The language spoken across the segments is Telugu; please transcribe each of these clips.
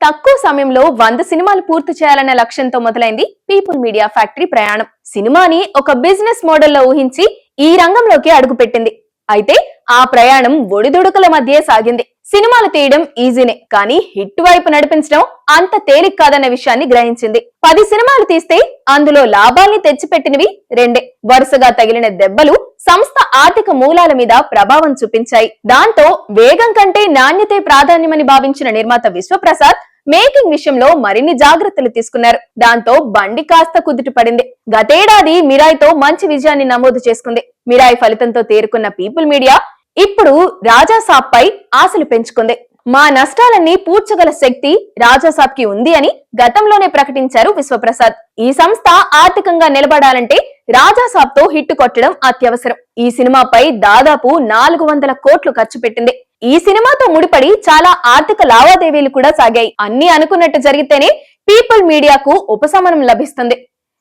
తక్కువ సమయంలో వంద సినిమాలు పూర్తి చేయాలన్న లక్ష్యంతో మొదలైంది పీపుల్ మీడియా ఫ్యాక్టరీ ప్రయాణం. సినిమాని ఒక బిజినెస్ మోడల్లో ఊహించి ఈ రంగంలోకి అడుగుపెట్టింది. అయితే ఆ ప్రయాణం ఒడిదుడుకుల మధ్య సాగింది. సినిమాలు తీయడం ఈజీనే కానీ హిట్ వైపు నడిపించడం అంత తేలిక కాదన్న విషయాన్ని గ్రహించింది. పది సినిమాలు తీస్తే అందులో లాభాల్ని తెచ్చిపెట్టినవి రెండే. వరుసగా తగిలిన దెబ్బలు సంస్థ ఆర్థిక మూలాల మీద ప్రభావం చూపించాయి. దాంతో వేగం కంటే నాణ్యతే ప్రాధాన్యమని భావించిన నిర్మాత విశ్వప్రసాద్ మేకింగ్ విషయంలో మరిన్ని జాగ్రత్తలు తీసుకున్నారు. దాంతో బండి కాస్త కుదుట పడింది. గతేడాది మిరాయితో మంచి విజయాన్ని నమోదు చేసుకుంది. మిరాయ్ ఫలితంతో తేరుకున్న పీపుల్ మీడియా ఇప్పుడు రాజాసాబ్ పై ఆశలు పెంచుకుంది. మా నష్టాలన్నీ పూడ్చగల శక్తి రాజాసాబ్కి ఉంది అని గతంలోనే ప్రకటించారు విశ్వప్రసాద్. ఈ సంస్థ ఆర్థికంగా నిలబడాలంటే రాజాసాబ్తో హిట్ కొట్టడం అత్యవసరం. ఈ సినిమాపై దాదాపు నాలుగు వందల కోట్లు ఖర్చు పెట్టింది. ఈ సినిమాతో ముడిపడి చాలా ఆర్థిక లావాదేవీలు కూడా సాగాయి. అన్ని అనుకున్నట్టు జరిగితేనే పీపుల్ మీడియాకు ఉపశమనం లభిస్తుంది.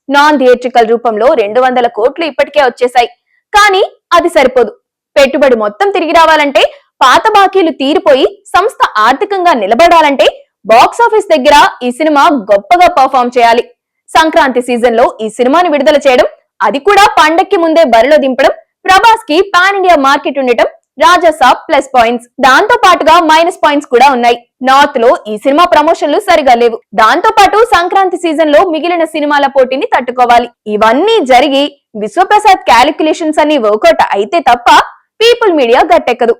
నాన్ థియేట్రికల్ రూపంలో రెండు వందల కోట్లు ఇప్పటికే వచ్చేసాయి కానీ అది సరిపోదు. పెట్టుబడి మొత్తం తిరిగి రావాలంటే పాత బాకీలు తీరిపోయి సంస్థ ఆర్థికంగా నిలబడాలంటే బాక్స్ ఆఫీస్ దగ్గర ఈ సినిమా గొప్పగా పర్ఫామ్ చేయాలి. సంక్రాంతి సీజన్లో ఈ సినిమాని విడుదల చేయడం అది కూడా పండక్కి ముందే బరిలో దింపడం ప్రభాస్కి పాన్ ఇండియా మార్కెట్ ఉండటం రాజాసాబ్ ప్లస్ పాయింట్స్. దాంతో పాటుగా మైనస్ పాయింట్స్ కూడా ఉన్నాయి. నార్త్లో ఈ సినిమా ప్రమోషన్లు సరిగా లేవు. దాంతో పాటు సంక్రాంతి సీజన్లో మిగిలిన సినిమాల పోటీని తట్టుకోవాలి. ఇవన్నీ జరిగి విశ్వప్రసాద్ క్యాలిక్యులేషన్స్ అన్ని వర్కౌట్ అయితే తప్ప పీపుల్ మీడియా గట్టెక్కదు.